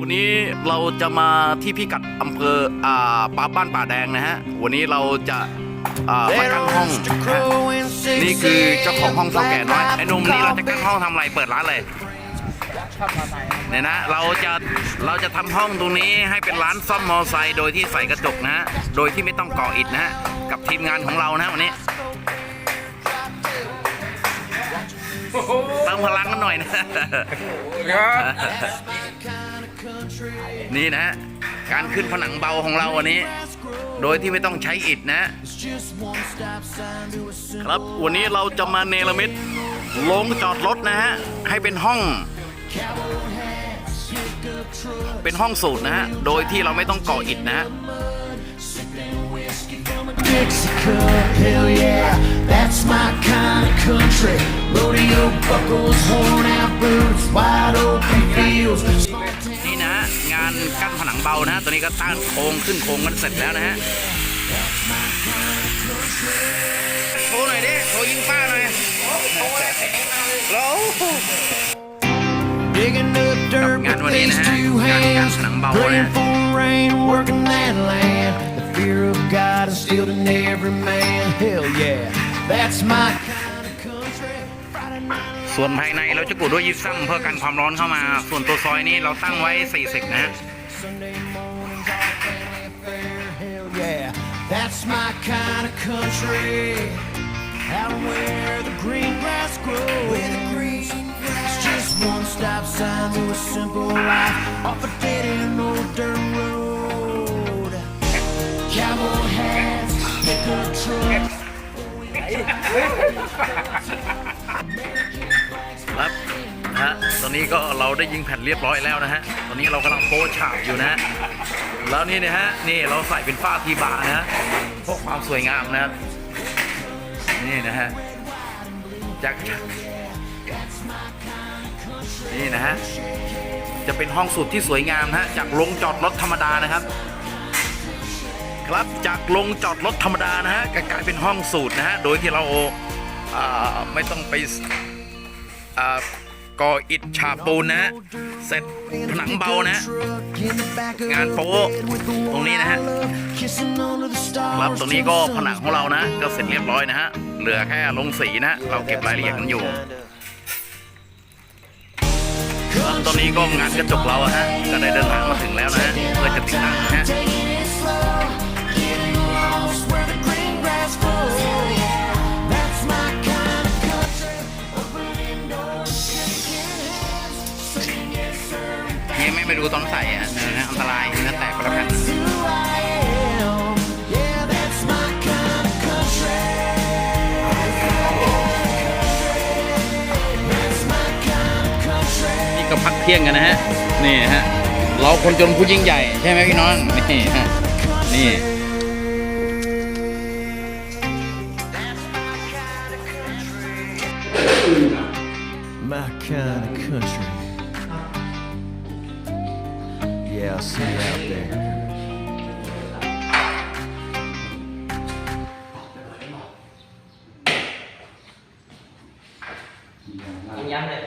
วันนี้เราจะมาที่พิกัดอำเภออ่าป่าบ้านป่าแดงนะฮะ วันนี้เราจะอ่ามากั้นห้องนะฮะนี่คือเจ้าของห้องเท่าแก่น้อยไอ้หนุ่มนี่เราจะกั้นห้องทำอะไรเปิดร้านเลยเนี่ยนะเราจะเราจะทำห้องตรงนี้ให้เป็นร้านซ่อมมอไซค์โดยที่ใส่กระจกนะฮะโดยที่ไม่ต้องก่ออิฐนะฮะกับทีมงานของเรานะฮะวันนี้เติมพลังกันหน่อยนะ นี่นะฮะการขึ้นผนังเบาของเราวันนี้ โดยที่ไม่ต้องใช้อิฐนะ ครับวันนี้เราจะมาเนรมิตลงจอดรถนะฮะ ให้เป็นห้อง เป็นห้องสูตรนะฮะ โดยที่เราไม่ต้องก่ออิฐนะฮะ Mexico, hell yeah, that's my kind of country. Rodeo buckles, worn out เบานะฮะตัวนี้ก็ตั้งโครงขึ้นโครงกันเสร็จแล้วนะฮะโชว์หน่อยดิโชว์ยิงป้าหน่อยแล้ว Digging up dirt Ngàn with vào đi these nè. two Ngàn- ngàn hands. thằng bầu Praying nè. for rain, working that land. The fear of God instilled in every man. Hell yeah, that's my kind of country. Friday night ส่วนภายในเราจะกูดด้วยยิปซัมเพื่อกันความร้อนเข้ามา ส่วนตัวซอยนี้เราตั้งไว้ 40 นะฮะ Sunday mornings, our family affair. Hell yeah, that's my kind of country. Out where the green grass grows. Where the green grass. It's just one stop sign to a simple life off a dead end old dirt road. Cowboy hats, pickup trucks. อนนี้ก็เราได้ยิงแผ่นเรียบร้อยแล้วนะฮะ ตอนนี้เรากำลังโป๊ฉาบอยู่นะฮะ แล้วนี่นะฮะ นี่เราใส่เป็นฝ้าทีบานะฮะเพื่อความสวยงามนะฮะนี่นะฮะจากนี่นะฮะ จะเป็นห้องสุดที่สวยงามนะฮะ จากลงจอดรถธรรมดานะครับ ครับจากลงจอดรถธรรมดานะฮะกลายเป็นห้องสูตรนะฮะ โดยที่เราไม่ต้องไป ก่ออิฐฉาบปูนนะฮะเสร็จผนังเบานะ งานโป๊ะตรงนี้นะฮะครับตรงนี้ก็ผนังของเรานะ ก็เสร็จเรียบร้อยนะฮะเหลือแค่ลงสีนะ เราเก็บรายละเอียดกันอยู่ตอนนี้ก็งานกระจกเราฮะก็ได้เดินทางมาถึงแล้วนะฮะเพื่อจะติดตั้งนะฮะ ยังไม่ไปดูตอนใส่อะเนื้ออันตรายเนื้อแตกไปแล้วกันนี่ก็พักเที่ยงกันนะฮะ นี่ฮะ เราคนจนผู้ยิ่งใหญ่ใช่ไหมพี่น้อง นี่ฮะ นี่ My kind of country. Yeah, I'll see you out there. ย้ำเลย